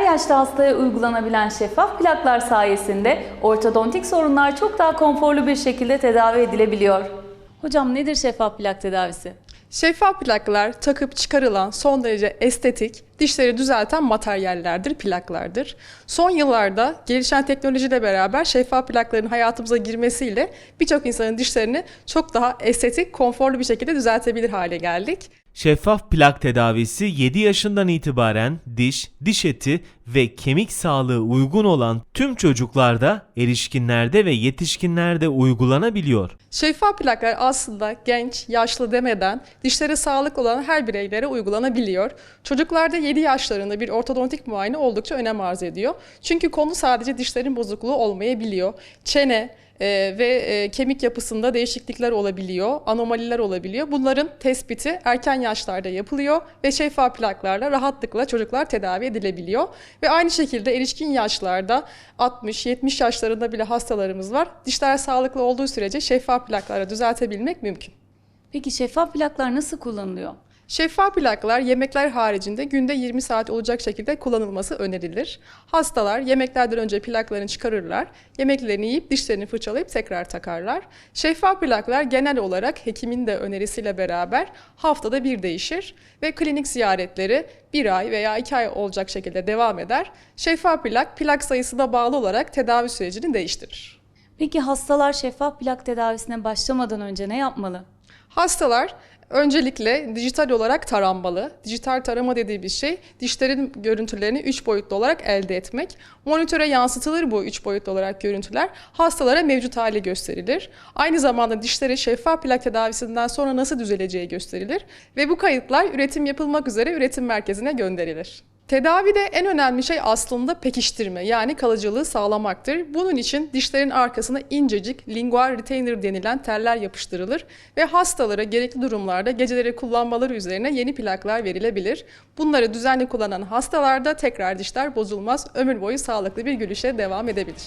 yaşta hastaya uygulanabilen şeffaf plaklar sayesinde ortodontik sorunlar çok daha konforlu bir şekilde tedavi edilebiliyor. Hocam nedir şeffaf plak tedavisi? Şeffaf plaklar takıp çıkarılan son derece estetik, dişleri düzelten materyallerdir, plaklardır. Son yıllarda gelişen teknolojiyle beraber şeffaf plakların hayatımıza girmesiyle birçok insanın dişlerini çok daha estetik, konforlu bir şekilde düzeltebilir hale geldik. Şeffaf plak tedavisi 7 yaşından itibaren diş, diş eti ve kemik sağlığı uygun olan tüm çocuklarda, erişkinlerde ve yetişkinlerde uygulanabiliyor. Şeffaf plaklar aslında genç, yaşlı demeden dişleri sağlıklı olan her bireylere uygulanabiliyor. Çocuklarda 7 yaşlarında bir ortodontik muayene oldukça önem arz ediyor. Çünkü konu sadece dişlerin bozukluğu olmayabiliyor. Çene, e, ve e, kemik yapısında değişiklikler olabiliyor, anomaliler olabiliyor. Bunların tespiti erken yaşlarda yapılıyor ve şeffaf plaklarla rahatlıkla çocuklar tedavi edilebiliyor. Ve aynı şekilde erişkin yaşlarda 60-70 yaşlarında bile hastalarımız var. Dişler sağlıklı olduğu sürece şeffaf plaklarla düzeltebilmek mümkün. Peki şeffaf plaklar nasıl kullanılıyor? Şeffaf plaklar yemekler haricinde günde 20 saat olacak şekilde kullanılması önerilir. Hastalar yemeklerden önce plaklarını çıkarırlar, yemeklerini yiyip dişlerini fırçalayıp tekrar takarlar. Şeffaf plaklar genel olarak hekimin de önerisiyle beraber haftada bir değişir ve klinik ziyaretleri bir ay veya iki ay olacak şekilde devam eder. Şeffaf plak, plak sayısına bağlı olarak tedavi sürecini değiştirir. Peki hastalar şeffaf plak tedavisine başlamadan önce ne yapmalı? Hastalar öncelikle dijital olarak taranmalı. Dijital tarama dediği şey dişlerin görüntülerini 3 boyutlu olarak elde etmek. Monitöre yansıtılır bu 3 boyutlu olarak görüntüler. Hastalara mevcut hali gösterilir. Aynı zamanda dişleri şeffaf plak tedavisinden sonra nasıl düzeleceği gösterilir. Ve bu kayıtlar üretim yapılmak üzere üretim merkezine gönderilir. Tedavide en önemli şey aslında pekiştirme yani kalıcılığı sağlamaktır. Bunun için dişlerin arkasına incecik lingual retainer denilen teller yapıştırılır ve hastalara gerekli durumlarda geceleri kullanmaları üzerine yeni plaklar verilebilir. Bunları düzenli kullanan hastalarda tekrar dişler bozulmaz, ömür boyu sağlıklı bir gülüşe devam edebilir.